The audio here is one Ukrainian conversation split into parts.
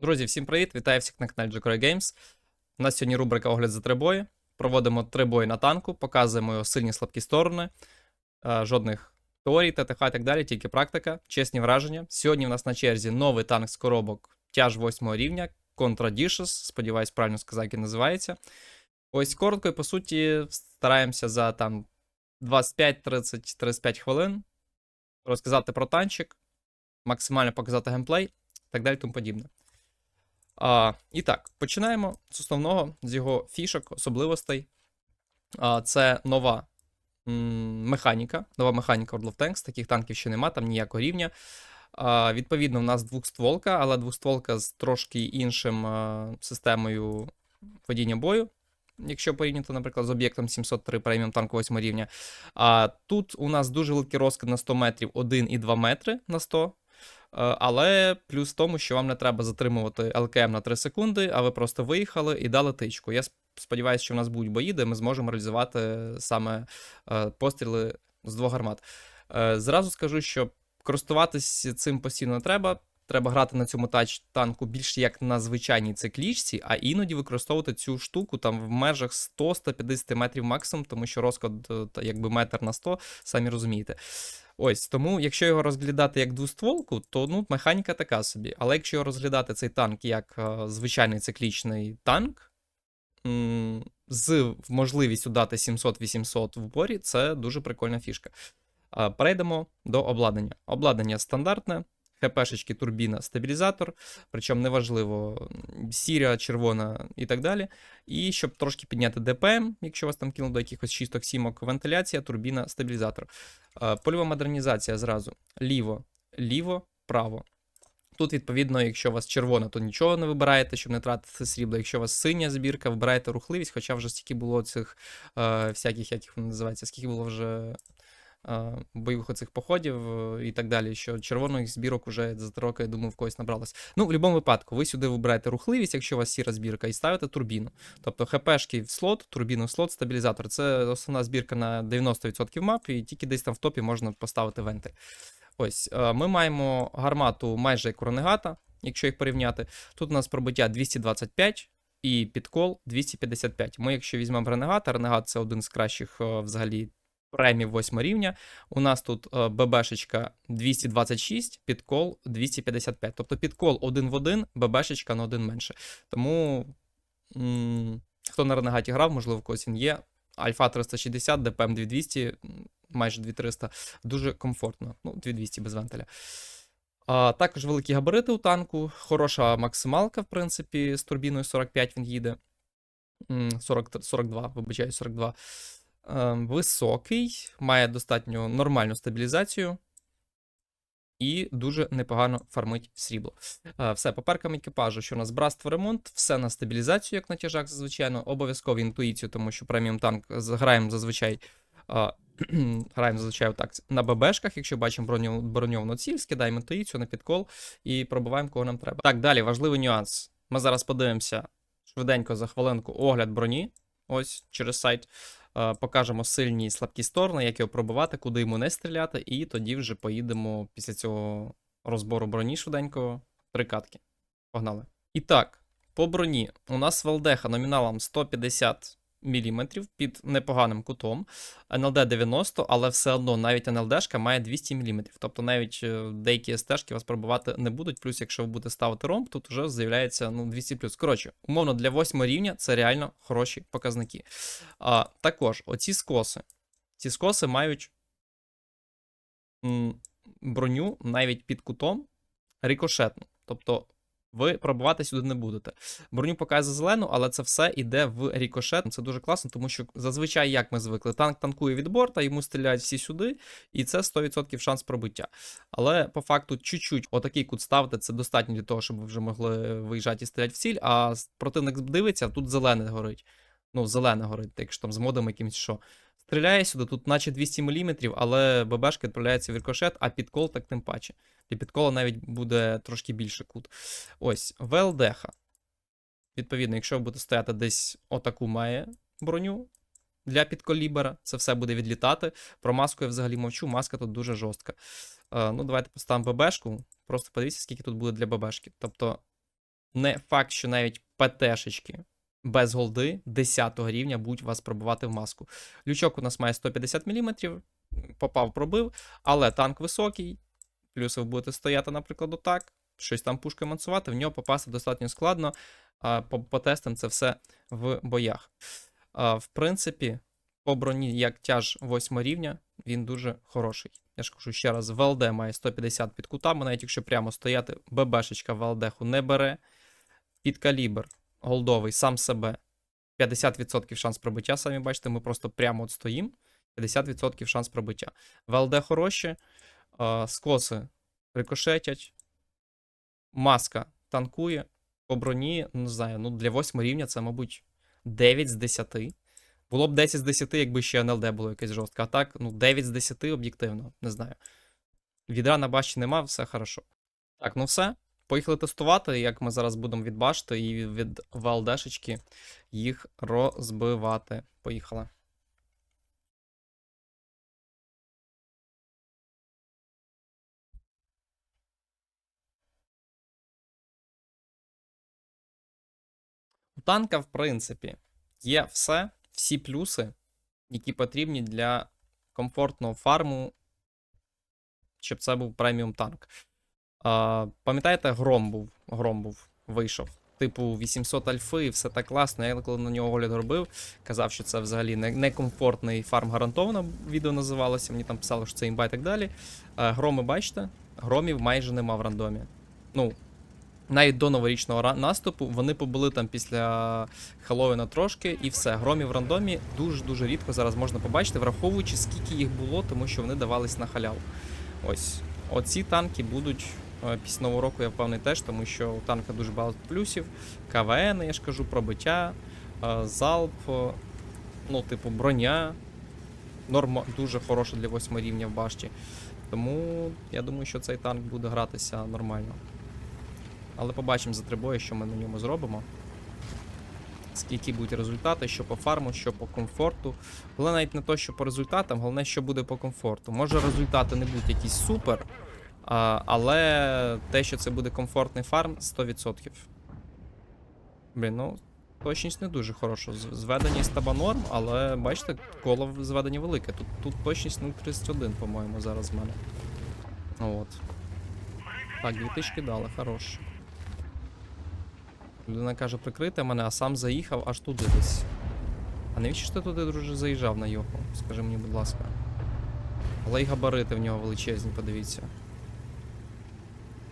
Друзі, всім привіт! Вітаю всіх на каналі Jacroy Games. У нас сьогодні рубрика Огляд за три бої. Проводимо три бої на танку, показуємо його сильні слабкі сторони, е, жодних теорій, ТТХ і так далі, тільки практика, чесні враження. Сьогодні в нас на черзі новий танк з коробок тяж 8 рівня, Contradicious, сподіваюсь, правильно сказати, як він називається. Ось коротко і по суті стараємося за там 25, 30, 35 хвилин розказати про танчик, максимально показати геймплей і так далі тому подібне. А, і так, починаємо з основного, з його фішок, особливостей. А, це нова механіка, нова механіка World of Tanks. Таких танків ще нема, там ніякого рівня. А, відповідно, у нас двохстволка, але двохстволка з трошки іншим а, системою водіння бою. Якщо порівняти, наприклад, з об'єктом 703 преміум танку 8 рівня. А тут у нас дуже великий розкид на 100 метрів, 1 і 2 метри на 100. Е, Але плюс в тому, що вам не треба затримувати ЛКМ на 3 секунди, а ви просто виїхали і дали тичку. Я сподіваюся, що в нас будуть бої, де ми зможемо реалізувати саме е, постріли з двох гармат. Е, Зразу скажу, що користуватись цим постійно не треба. Треба грати на цьому тач танку більш як на звичайній циклічці, а іноді використовувати цю штуку там в межах 100-150 метрів максимум, тому що розклад якби метр на 100, самі розумієте. Ось тому, якщо його розглядати як двостволку, то ну, механіка така собі. Але якщо його розглядати цей танк як е, звичайний циклічний танк, м, з можливістю дати 700-800 в упорі, це дуже прикольна фішка. Е, перейдемо до обладнання. Обладнання стандартне. ХПшечки, турбіна, стабілізатор, причому неважливо, м, сіря, червона і так далі. І щоб трошки підняти ДПМ, якщо вас там кинуло до якихось чисток сімок, вентиляція, турбіна, стабілізатор. Е, Польова модернізація зразу. Ліво, ліво, право. Тут, відповідно, якщо у вас червона, то нічого не вибираєте, щоб не тратити срібло. Якщо у вас синя збірка, вибираєте рухливість, хоча вже стільки було цих е, всяких, як їх вони називаються, скільки було вже бойових оцих походів е, і так далі, що червоних збірок уже за три роки, я думаю, в когось набралось. Ну, в будь-якому випадку, ви сюди вибираєте рухливість, якщо у вас сіра збірка, і ставите турбіну. Тобто ХПшки в слот, турбіну в слот, стабілізатор. Це основна збірка на 90% мап, і тільки десь там в топі можна поставити вентиль. Ось, е, ми маємо гармату майже як у Ренегата, якщо їх порівняти. Тут у нас пробиття 225 і підкол 255. Ми, якщо візьмемо Ренегата, Ренегат це один з кращих е, взагалі премів 8 рівня. У нас тут е, ББшечка 226, підкол 255. Тобто підкол один в один, ББшечка на один менше. Тому м, хто на Ренегаті грав, можливо, когось він є. Альфа 360, ДПМ 2200, майже 2300. Дуже комфортно. Ну, 2200 без вентиля. А, також великі габарити у танку, хороша максималка, в принципі, з турбіною 45 він їде. 40, 42, вибачаю, 42. Ем, Високий, має достатньо нормальну стабілізацію. І дуже непогано фармить срібло. Е, Все, по перкам екіпажу, що у нас братство ремонт, все на стабілізацію, як на тяжах, зазвичай, обов'язково інтуїцію, тому що преміум танк граємо зазвичай. Граємо зазвичай отак на ББшках, якщо бачимо броню, броньовану ціль, скидаємо інтуїцію на підкол і пробиваємо, кого нам треба. Так, далі важливий нюанс. Ми зараз подивимося швиденько за хвилинку огляд броні. Ось через сайт. Е, Покажемо сильні і слабкі сторони, як його пробивати, куди йому не стріляти, і тоді вже поїдемо після цього розбору броні швиденько. Три катки. Погнали. І так, по броні у нас Валдеха номіналом 150 мм під непоганим кутом. НЛД 90, але все одно навіть НЛДшка має 200 мм. Тобто навіть е, деякі СТшки вас пробивати не будуть. Плюс, якщо ви будете ставити ромб, тут вже з'являється ну, 200 Коротше, умовно, для 8 рівня це реально хороші показники. А, також оці скоси. Ці скоси мають броню навіть під кутом рикошетну. Тобто ви пробивати сюди не будете. Броню показує зелену, але це все йде в рікошет. Це дуже класно, тому що зазвичай, як ми звикли, танк танкує від борта, йому стріляють всі сюди, і це 100% шанс пробиття. Але по факту, чуть-чуть отакий кут ставити, це достатньо для того, щоб ви вже могли виїжджати і стріляти в ціль. А противник дивиться, тут зелене горить. Ну, зелене горить, якщо там з модом якимось що. Стріляє сюди, тут наче 200 мм, але ББшка відправляється в рикошет, а підкол так тим паче. Для підкола навіть буде трошки більше кут. Ось, ВЛДХ. Відповідно, якщо ви будете стояти десь отаку має броню для підколібера, це все буде відлітати. Про маску я взагалі мовчу, маска тут дуже жорстка. Е, ну, давайте поставимо ББшку. Просто подивіться, скільки тут буде для ББшки. Тобто Не факт, що навіть ПТшечки без голди 10 рівня будуть вас пробивати в маску. Лючок у нас має 150 мм, попав, пробив, але танк високий, плюс ви будете стояти, наприклад, отак, щось там пушкою мансувати, в нього попасти достатньо складно. По, по тестам це все в боях. В принципі, по броні, як тяж 8 рівня, він дуже хороший. Я ж кажу ще раз, ВЛД має 150 під кутами, навіть якщо прямо стояти, ББшечка ВЛДху не бере. Під калібр голдовий сам себе 50% шанс пробиття, самі бачите, ми просто прямо от стоїмо. 50% шанс пробиття. ВЛД хороші, скоси рикошетять, маска танкує. По броні, не знаю, ну для 8 рівня це, мабуть, 9 з 10. Було б 10 з 10, якби ще НЛД було якесь жорстке. А так, ну, 9 з 10 об'єктивно, не знаю. Відра на башті нема, все хорошо. Так, ну все. Поїхали тестувати, як ми зараз будемо від башти і від ВЛДшечки їх розбивати. Поїхали. У танка, в принципі, є все, всі плюси, які потрібні для комфортного фарму, щоб це був преміум танк. А, пам'ятаєте, гром був, гром був, вийшов. Типу 800 альфи, і все так класно. Я коли на нього огляд робив, казав, що це взагалі не- некомфортний фарм гарантовано. Відео називалося. Мені там писали, що це імба і так далі. А, громи, бачите, громів майже нема в рандомі. Ну, навіть до новорічного наступу вони побули там після Хеллоуіна трошки, і все. Громів в рандомі дуже-дуже рідко зараз можна побачити, враховуючи, скільки їх було, тому що вони давались на халяву. Ось. Оці танки будуть е, після нового року, я впевнений теж, тому що у танка дуже багато плюсів. КВН, я ж кажу, пробиття, е, залп, е, ну, типу, броня. Норма дуже хороша для 8 рівня в башті. Тому я думаю, що цей танк буде гратися нормально. Але побачимо за три бої, що ми на ньому зробимо. Скільки будуть результати, що по фарму, що по комфорту. Головне навіть не то, що по результатам, головне, що буде по комфорту. Може результати не будуть якісь супер, але те, що це буде комфортний фарм, 100%. Блін, ну, точність не дуже хороша. З- Зведеність таба норм, але бачите, коло зведення велике. Тут, тут точність 0,31, по-моєму, зараз в мене. От. Так, дві тички дали, хорош. Людина каже, прикрити мене, а сам заїхав аж туди десь. А навіщо ж ти туди, друже, заїжджав на його? Скажи мені, будь ласка. Але й габарити в нього величезні, подивіться.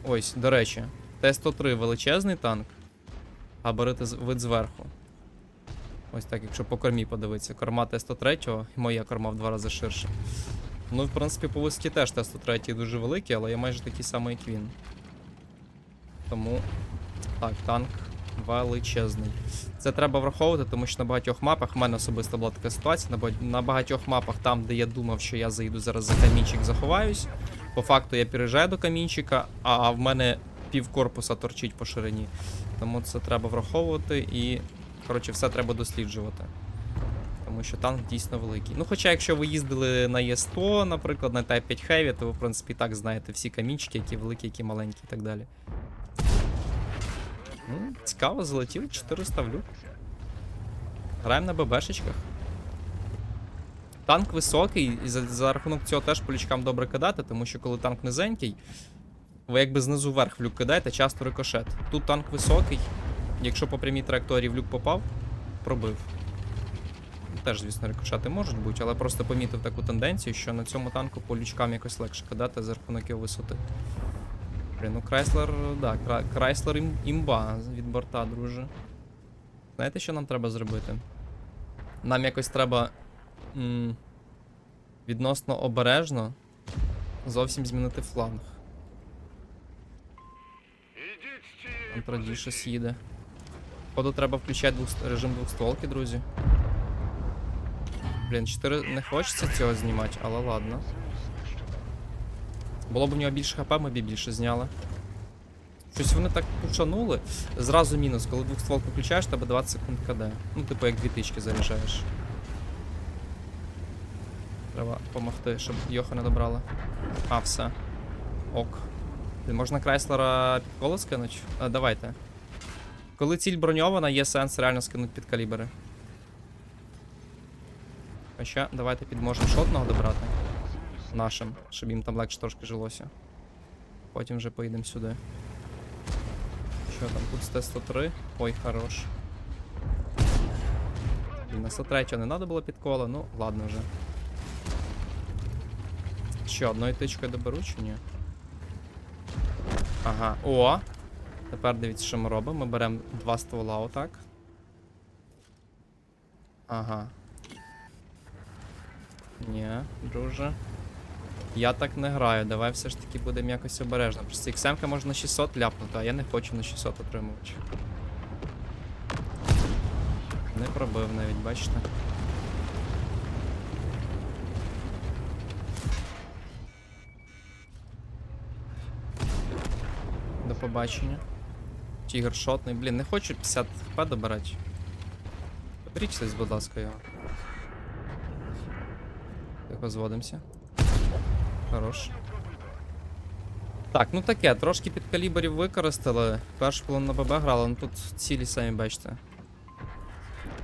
Ось, до речі, Т-103 величезний танк, габарити вид зверху. Ось так, якщо по кормі подивитися. Корма Т-103 і моя корма в два рази ширша. Ну, в принципі, по висоті теж Т-103 дуже великий, але я майже такий самий, як він. Тому. Так, танк величезний. Це треба враховувати, тому що на багатьох мапах в мене особисто була така ситуація. На багатьох мапах, там, де я думав, що я заїду зараз за камінчик, заховаюсь. По факту я переїжджаю до камінчика, а в мене пів корпуса торчить по ширині. Тому це треба враховувати і, коротше, все треба досліджувати. Тому що танк дійсно великий. Ну, хоча, якщо ви їздили на Є100, наприклад, на Type 5 Heavy, то ви, в принципі, так знаєте всі камінчики, які великі, які маленькі і так далі. Ну, цікаво, залетів 400 в люк. Граємо на ББшечках. Танк високий, і за, за рахунок цього теж по лючкам добре кидати, тому що коли танк низенький, ви якби знизу вверх в люк кидаєте, часто рикошет. Тут танк високий. Якщо по прямій траєкторії в люк попав, пробив. Теж, звісно, рикошети можуть бути, але просто помітив таку тенденцію, що на цьому танку по лючкам якось легше кидати за рахунок його висоти. Блін, ну Крайслер, да, Кра- Крайслер ім, імба від борта, друже. Знаєте, що нам треба зробити? Нам якось треба м, відносно обережно зовсім змінити фланг. Там тоді щось їде. Походу треба включати двох, режим двохстволки, друзі. Блін, 4 не хочеться цього знімати, але ладно. Було б в нього більше хп, ми б більше зняли. Щось вони так пушанули. Зразу мінус, коли двохстволку включаєш, тебе 20 секунд КД. Ну, типу, як дві тички заряджаєш. Треба допомогти, щоб Йоха не добрали. А, все. Ок. Можна Крайслера під коло скинуть? А, давайте. Коли ціль броньована, є сенс реально скинути під калібри. Хоча давайте підможемо шотного добрати. Нашим, щоб їм там легше трошки жилося. Потім вже поїдемо сюди. Що там, тут з Т-103? Ой, хорош. Блін, на 103 не треба було підкола, ну ладно вже. Що, одною тичкою доберу чи ні? Ага. О! Тепер дивіться, що ми робимо. Ми беремо два ствола отак. Ага. Ні, друже. Я так не граю. Давай все ж таки будемо якось обережно. Просто XM можна 600 ляпнути, а я не хочу на 600 отримувати. Не пробив навіть, бачите? Побачення. Тігр шотний. Блін, не хочу 50 хп добирати. Потрічтесь, будь ласка, його. Тихо зводимося. Хорош. Так, ну таке, трошки під калібрів використали. Першу половину на ББ грали, ну тут цілі самі бачите.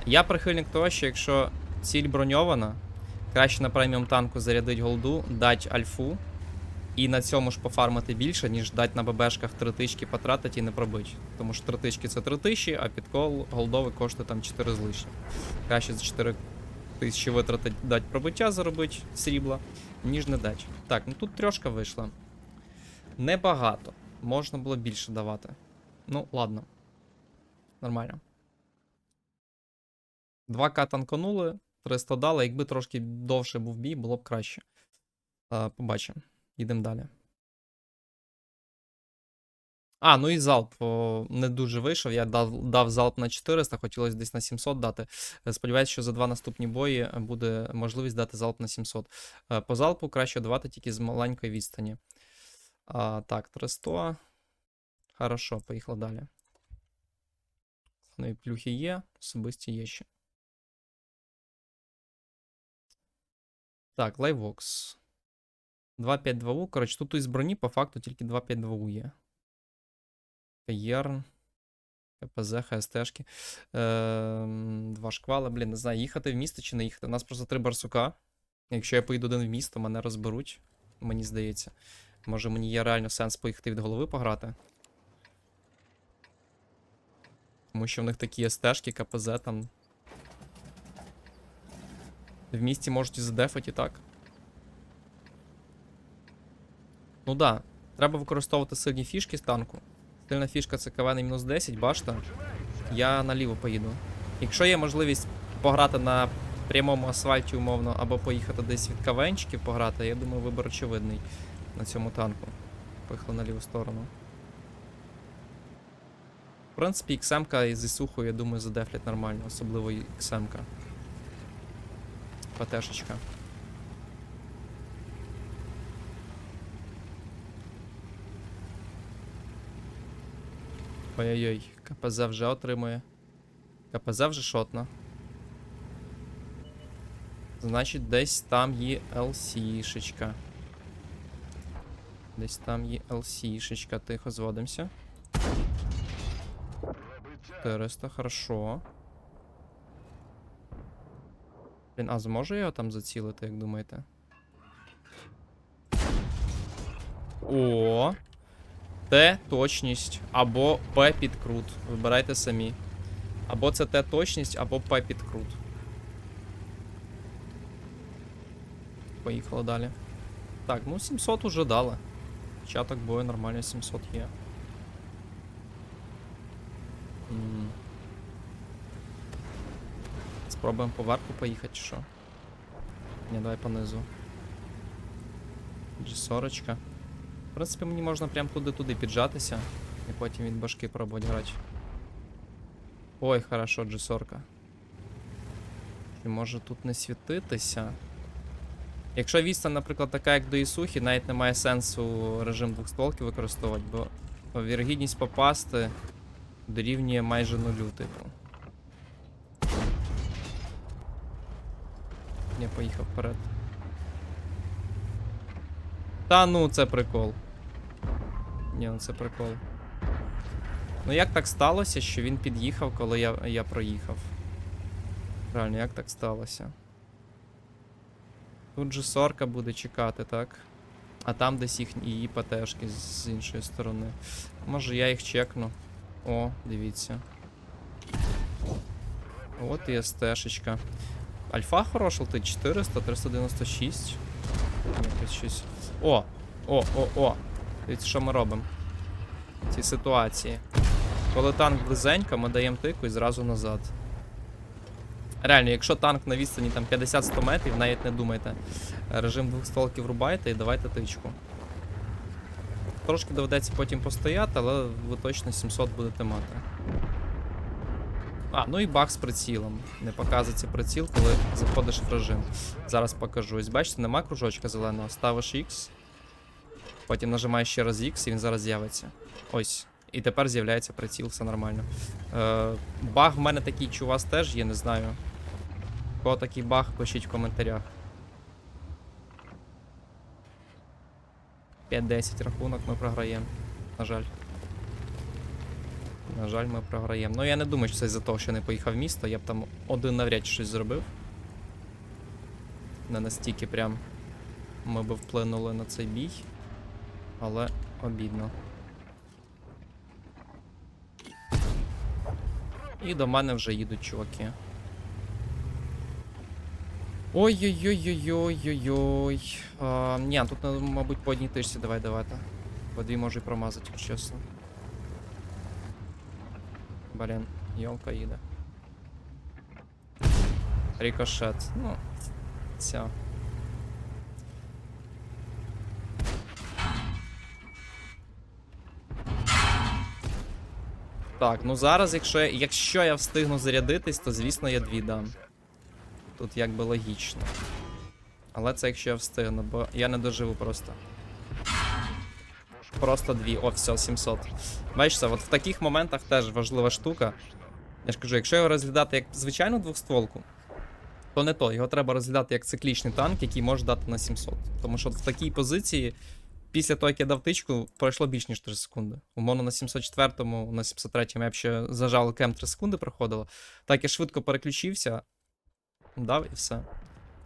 Я прихильник того, що якщо ціль броньована, краще на преміум танку зарядить голду, дать альфу, і на цьому ж пофармити більше, ніж дать на ББшках три тички потратити і не пробить. Тому що три тички це три тисячі, а підкол голдовий коштує там 4 з лишнім. Краще за 4 тисячі витратить дать пробиття заробить срібла, ніж не дать. Так, ну тут трьошка вийшла. Небагато. Можна було більше давати. Ну, ладно. Нормально. 2К танканули, 300 дали. Якби трошки довше був бій, було б краще. Побачимо. Їдемо далі. А, ну і залп не дуже вийшов. Я дав, дав залп на 400, хотілося десь на 700 дати. Е, Сподіваюсь, що за два наступні бої буде можливість дати залп на 700. Е, По залпу краще давати тільки з маленької відстані. А, так, 300. Хорошо, поїхали далі. Ну і плюхи є, особисті є ще. Так, лайвокс. 252У. Коротше, тут із броні по факту тільки 252У є. Єрн. КПЗ, ХСТшки. Ем, два шквала. Блін, не знаю, їхати в місто чи не їхати. У нас просто три барсука. Якщо я поїду один в місто, мене розберуть, мені здається. Може мені є реально сенс поїхати від голови пограти. Тому що в них такі СТшки, КПЗ там. В місті можуть і задефати, так. Ну да, треба використовувати сильні фішки з танку. Сильна фішка це КВ на мінус 10, башта. Я наліво поїду. Якщо є можливість пограти на прямому асфальті, умовно, або поїхати десь від КВНчиків пограти, я думаю, вибір очевидний на цьому танку. Поїхали на ліву сторону. В принципі, XM-ка із Ісухою, я думаю, задефлять нормально, особливо XM-ка. ПТшечка. Ой-ой-ой, КПЗ вже отримує. КПЗ вже шотно. Значить, десь там є LC-шечка. Десь там є LC-шечка. Тихо, зводимося. 400, хорошо. Блін, а зможу я його там зацілити, як думаєте? О! Т точність або П підкрут. Вибирайте самі. Або це Т точність, або П підкрут. Поїхали далі. Так, ну 700 уже дали. Початок бою нормально 700 є. Спробуємо поверху поїхати, що? Ні, давай понизу. G40. В принципі, мені можна прям туди-туди піджатися. І потім від башки пробувати грати. Ой, хорошо, G40. Чи може тут не світитися? Якщо відстань, наприклад, така, як до Ісухи, навіть немає сенсу режим двохстволки використовувати, бо вірогідність попасти дорівнює майже нулю, типу. Я поїхав вперед. Та ну, це прикол. Ні, ну це прикол. Ну як так сталося, що він під'їхав, коли я, я проїхав? Реально, як так сталося? Тут же сорка буде чекати, так? А там десь їх її ПТшки з іншої сторони. Може я їх чекну. О, дивіться. От і СТшечка. Альфа хороша, летить 400, 396. Якось щось. О! О, о, о! Дивіться, що ми робимо в цій ситуації. Коли танк близенько, ми даємо тику і зразу назад. Реально, якщо танк на відстані там 50-100 метрів, навіть не думайте. Режим двох стволків рубайте і давайте тичку. Трошки доведеться потім постояти, але ви точно 700 будете мати. А, ну і баг з прицілом. Не показується приціл, коли заходиш в режим. Зараз покажу. Ось бачите, нема кружочка зеленого. Ставиш X. Потім нажимаєш ще раз X і він зараз з'явиться. Ось. І тепер з'являється приціл, все нормально. Е, баг в мене такий, чи у вас теж є, не знаю. Кого такий баг, пишіть в коментарях. 5-10 рахунок ми програємо. На жаль. На жаль, ми програємо. Ну я не думаю, що це із-за того, що не поїхав в місто. Я б там один навряд чи щось зробив. Не настільки прям ми би вплинули на цей бій. Але обідно. І до мене вже їдуть чуваки. Ой-ой-ой-ой-ой-ой-ой. Ні, тут, мабуть, по одній тишці давай давати. По дві можу і промазати, якщо чесно. Блін, йомка їде. Рикошет. Ну, все. Так, ну зараз, якщо я, якщо я встигну зарядитись, то звісно я дві дам. Тут якби логічно. Але це якщо я встигну, бо я не доживу просто. Просто дві. О, все, 700. Бачите, от в таких моментах теж важлива штука. Я ж кажу, якщо його розглядати як звичайну двохстволку, то не то. Його треба розглядати як циклічний танк, який може дати на 700. Тому що в такій позиції, після того, як я дав тичку, пройшло більш ніж 3 секунди. Умовно на 704-му, на 703-му я б ще зажав кем 3 секунди проходило. Так я швидко переключився, дав і все.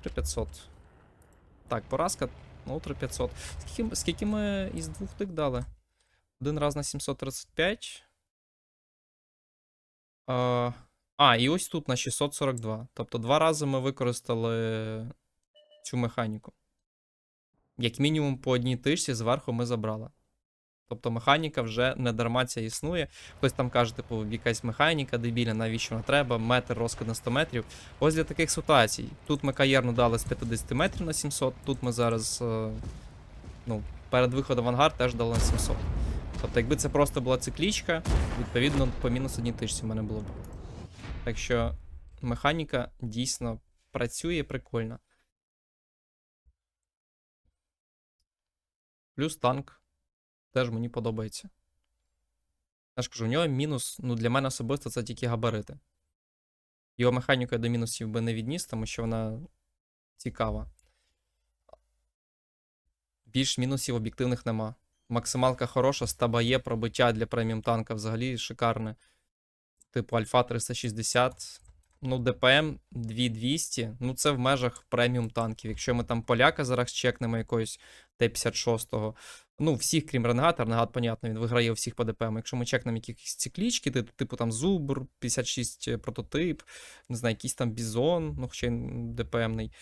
3500. Так, поразка. Ну, 3500. Скільки, скільки ми із двох тик дали? Один раз на 735. А, а, і ось тут на 642. Тобто два рази ми використали цю механіку. Як мінімум по одній тишці зверху ми забрали. Тобто механіка вже не дарма ця існує. Хтось там каже, типу, якась механіка дебільна, навіщо вона треба, метр розкид на 100 метрів. Ось для таких ситуацій. Тут ми каєрну дали з 50 метрів на 700, тут ми зараз, е, ну, перед виходом в ангар теж дали на 700. Тобто, якби це просто була циклічка, відповідно, по мінус одній тисячі в мене було б. Так що механіка дійсно працює прикольно. Плюс танк теж мені подобається. Я ж кажу, у нього мінус, ну для мене особисто це тільки габарити. Його механіку я до мінусів би не відніс, тому що вона цікава. Більш мінусів об'єктивних нема. Максималка хороша, стаба є, пробиття для преміум танка взагалі шикарне. Типу Альфа 360. Ну, ДПМ 2200. Ну, це в межах преміум танків. Якщо ми там поляка зараз чекнемо якоїсь Т-56, ну, всіх, крім Ренегата, Ренегат, понятно, він виграє у всіх по ДПМ. Якщо ми чекнемо якісь циклічки, типу, там Зубр, 56 прототип, не знаю, якийсь там Бізон, ну, хоча він ДПМний,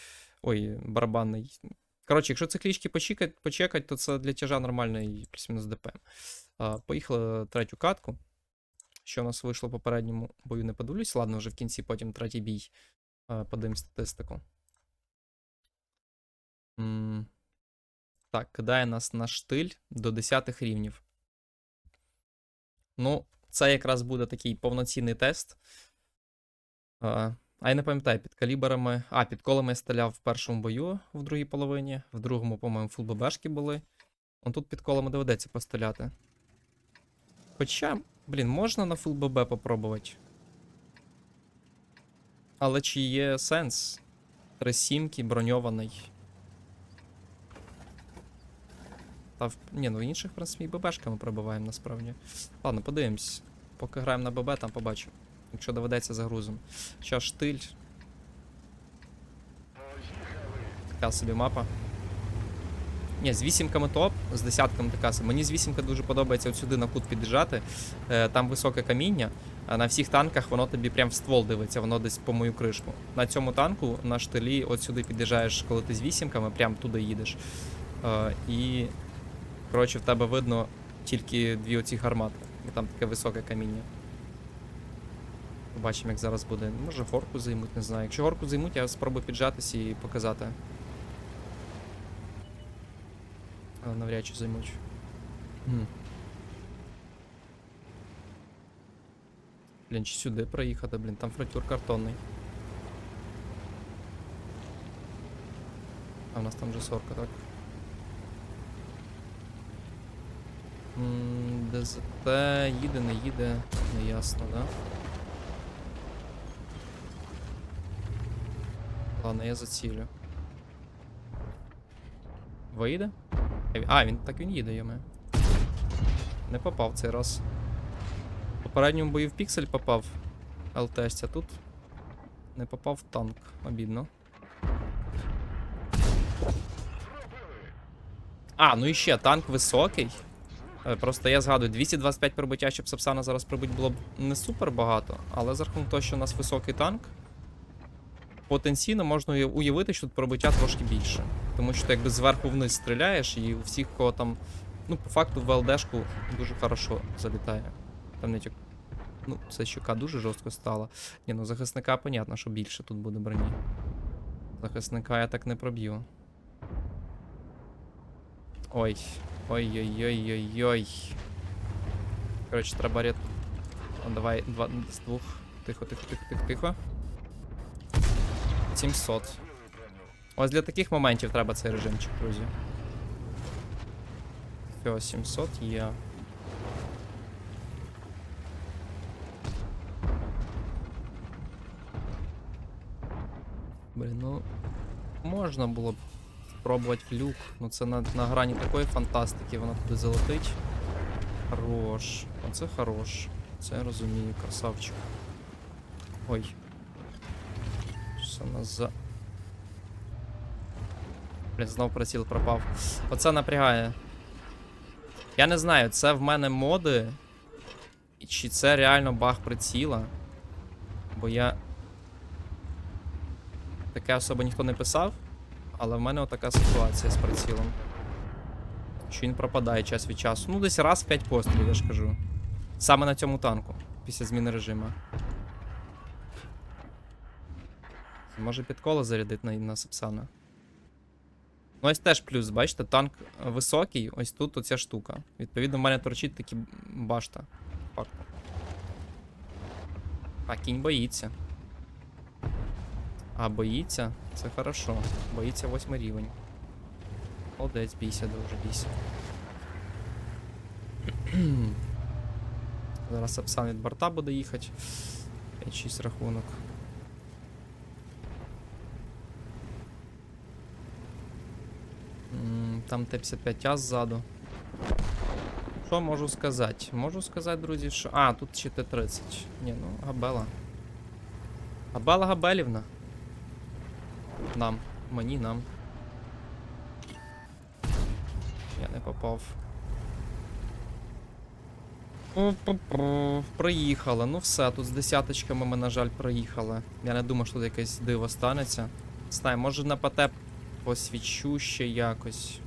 ой, барабанний. Коротше, якщо циклічки почекать, почекать, то це для тяжа нормальний плюс-мінус ДПМ. Поїхали третю катку. Що у нас вийшло в попередньому бою, не подивлюсь. Ладно, вже в кінці потім третій бій. А, подивимо статистику. Так, кидає нас на штиль до 10 рівнів. Ну, це якраз буде такий повноцінний тест. А, а я не пам'ятаю, під калібрами. А, під колами я стріляв в першому бою в другій половині, в другому, по-моєму, фул були. Он тут під колами доведеться постріляти. Хоча, блін, можна на фул ББ попробувати. Але чи є сенс? Три сімки, броньований. Та в... Ні, ну в інших, в принципі, і ББшками пробиваємо насправді. Ладно, подивимось. Поки граємо на ББ, там побачимо. Якщо доведеться загрузом. Що штиль. Така собі мапа. Ні, з вісімками топ, з десятками така. Мені з вісімка дуже подобається от сюди на кут під'їжджати. Е, там високе каміння. А на всіх танках воно тобі прям в ствол дивиться, воно десь по мою кришку. На цьому танку на штилі от сюди під'їжджаєш, коли ти з вісімками, прям туди їдеш. Е, і коротше, в тебе видно тільки дві оці гармати. Бо там таке високе каміння. Побачимо, як зараз буде. Може горку займуть, не знаю. Якщо горку займуть, я спробую піджатися і показати. Але навряд чи займуть. Мгм. Блін, чи сюди проїхати, блін, там фронтюр картонний. А в нас там же сорка, так? М, ДЗТ їде, не їде, не ясно, да? Ладно, я зацілю. Вийде? А, він- так він їде, йоме. Не попав цей раз. В попередньому бою в піксель попав ЛТС, а тут не попав в танк. Обідно. А, ну і ще танк високий. Е, Просто я згадую, 225 прибиття, щоб Сапсана зараз прибить було б не супер багато, але за рахунок того, що у нас високий танк, потенційно можна уявити, що тут пробиття трошки більше. Тому що ти якби зверху вниз стріляєш, і у всіх, кого там, ну, по факту в ЛДшку дуже хорошо залітає. Там не тільки. Ну, це щука дуже жорстко стала. Ні, ну захисника, понятно, що більше тут буде броні. Захисника я так не проб'ю. Ой. Ой-ой-ой-ой-ой. Коротше, треба ряд. Давай два з двох. Тихо, тихо, тихо, тихо, тихо. 700. Ось для таких моментів треба цей режимчик, друзі. Фіо 700 є. Блін, ну. Можна було б спробувати люк. Ну це на, на грані такої фантастики, вона туди залетить. Хорош. Оце хорош. Це я розумію, красавчик. Ой. Що нас за. Блін, знов приціл пропав. Оце напрягає. Я не знаю, це в мене моди. Чи це реально баг приціла? Бо я. Таке особо ніхто не писав, але в мене отака ситуація з прицілом. Що він пропадає час від часу. Ну, десь раз в 5 пострілів, я ж кажу. Саме на цьому танку, після зміни режиму. Може під коло зарядити на, на Сапсана. Ну, ось теж плюс, бачите, танк високий, ось тут оця штука. Відповідно, в мене торчить такі башта. Факт. А кінь боїться. А, боїться? Це хорошо. Боїться восьмий рівень. Молодець, бійся, дуже бійся. Зараз Сапсан від борта буде їхати. 5-6 рахунок. Там Т-55А ззаду. Що можу сказати? Можу сказати, друзі, що. А, тут ще Т-30. Ні, ну, Габела. Габела Габелівна. Нам. Мені нам. Я не попав. Проїхали. Ну все, тут з десяточками ми, на жаль, проїхали. Я не думаю, що тут якесь диво станеться. Знаю, може на ПТ посвічу ще якось.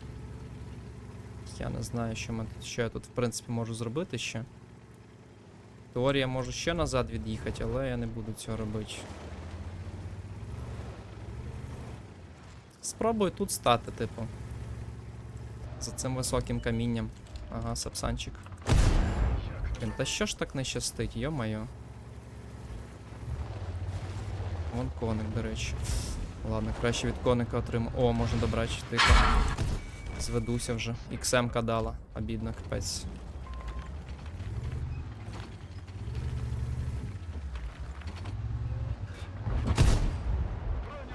Я не знаю, що, ми, що я тут, в принципі, можу зробити ще. Теорія можу ще назад від'їхати, але я не буду цього робити. Спробую тут стати, типу. За цим високим камінням. Ага, сапсанчик. Блін, та що ж так не щастить, йо-моє. Вон коник, до речі. Ладно, краще від коника отримав. О, можна добрати, тихо. Зведуся вже. XM дала. Обідно, капець.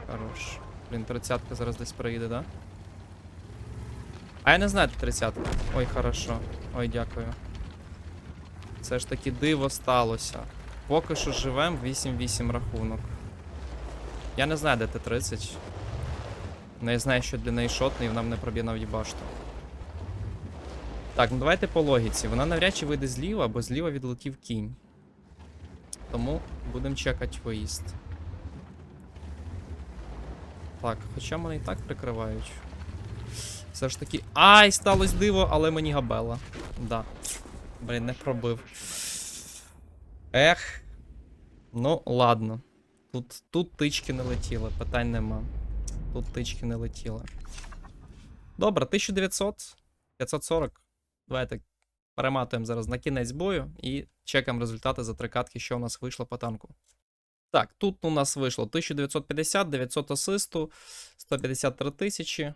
Хорош. Блін, тридцятка зараз десь проїде, да? А я не знаю, де тридцятка. Ой, хорошо. Ой, дякую. Все ж таки диво сталося. Поки що живем 8-8 рахунок. Я не знаю, де Т-30. Ну, я знаю, що для неї шотний, вона мене проб'є на в'їбашту. Так, ну давайте по логіці. Вона навряд чи вийде зліва, бо зліва відлетів кінь. Тому будемо чекати виїзд. Так, хоча мене і так прикривають. Все ж таки. Ай, сталося диво, але мені габела. Да. Блін, не пробив. Ех. Ну, ладно. Тут, тут тички не летіли, питань нема. Тут тички не летіли. Добре, 1900, 540. Давайте перематуємо зараз на кінець бою і чекаємо результати за три катки, що у нас вийшло по танку. Так, тут у нас вийшло 1950, 900 асисту, 153 тисячі.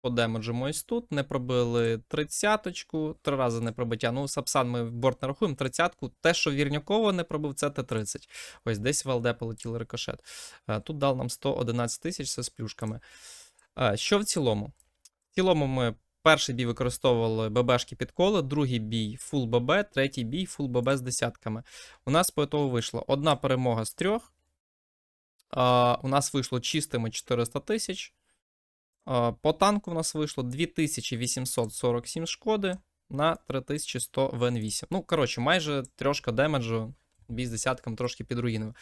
По ось тут. Не пробили 30-ку, три рази не пробиття. Ну, Сапсан ми в борт не рахуємо. 30-ку. Те, що Вірнякова не пробив, це Т-30. Ось десь в ЛД полетів рикошет. Е, Тут дав нам 111 тисяч з плюшками. Е, Що в цілому? В цілому ми перший бій використовували ББшки під коло, другий бій фул ББ, третій бій фул ББ з десятками. У нас по ітогу вийшло одна перемога з трьох. А, у нас вийшло чистими 400 тисяч. А, по танку у нас вийшло 2847 шкоди на 3100 ВН8. Ну, коротше, майже трошка демеджу, бій з десятками трошки підруїнив.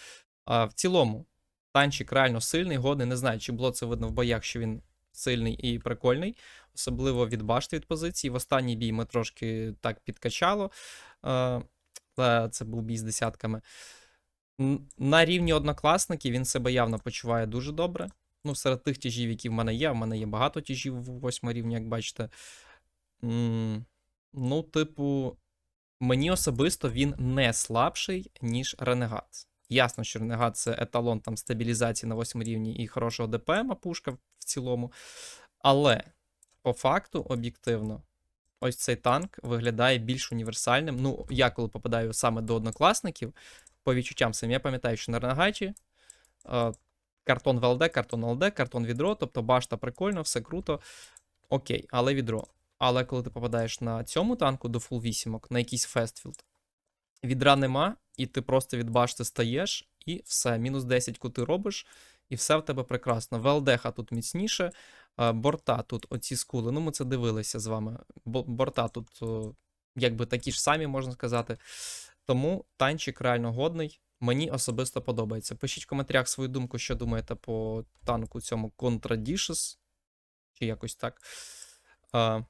В цілому, танчик реально сильний, годний. Не знаю, чи було це видно в боях, що він сильний і прикольний, особливо від башти від позиції. В останній бій ми трошки так підкачало. Е, це був бій з десятками. На рівні однокласників він себе явно почуває дуже добре. Ну, серед тих тяжів, які в мене є, в мене є багато тяжів в восьмому рівні, як бачите. Ну, типу, мені особисто він не слабший, ніж Ренегат. Ясно, що Ренегат це еталон там стабілізації на 8 рівні і хорошого ДПМа пушка в цілому. Але по факту, об'єктивно, ось цей танк виглядає більш універсальним. Ну, я коли попадаю саме до однокласників, по відчуттям самі, я пам'ятаю, що на Реneгаті е, картон ВЛД, картон ЛД, картон відро, тобто башта прикольно, все круто. Окей, але відро. Але коли ти попадаєш на цьому танку до фул вісімок, на якийсь фестфілд, відра нема, і ти просто від башти стаєш, і все, мінус 10 кути робиш, і все в тебе прекрасно. ВЛДХ тут міцніше, борта тут оці скули. Ну, ми це дивилися з вами. Борта тут якби такі ж самі, можна сказати. Тому танчик реально годний. Мені особисто подобається. Пишіть в коментарях свою думку, що думаєте по танку цьому Contra Dishes, чи якось так. А,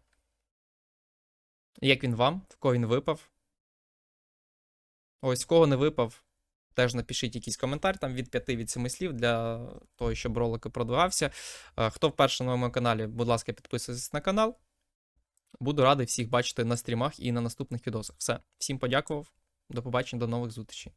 як він вам? В кого він випав? Ось, в кого не випав, теж напишіть якийсь коментар там від 5 від 7 слів для того, щоб ролик продвигався. Хто вперше на моєму каналі, будь ласка, підписуйтесь на канал. Буду радий всіх бачити на стрімах і на наступних відосах. Все, всім подякував. До побачення, до нових зустрічей.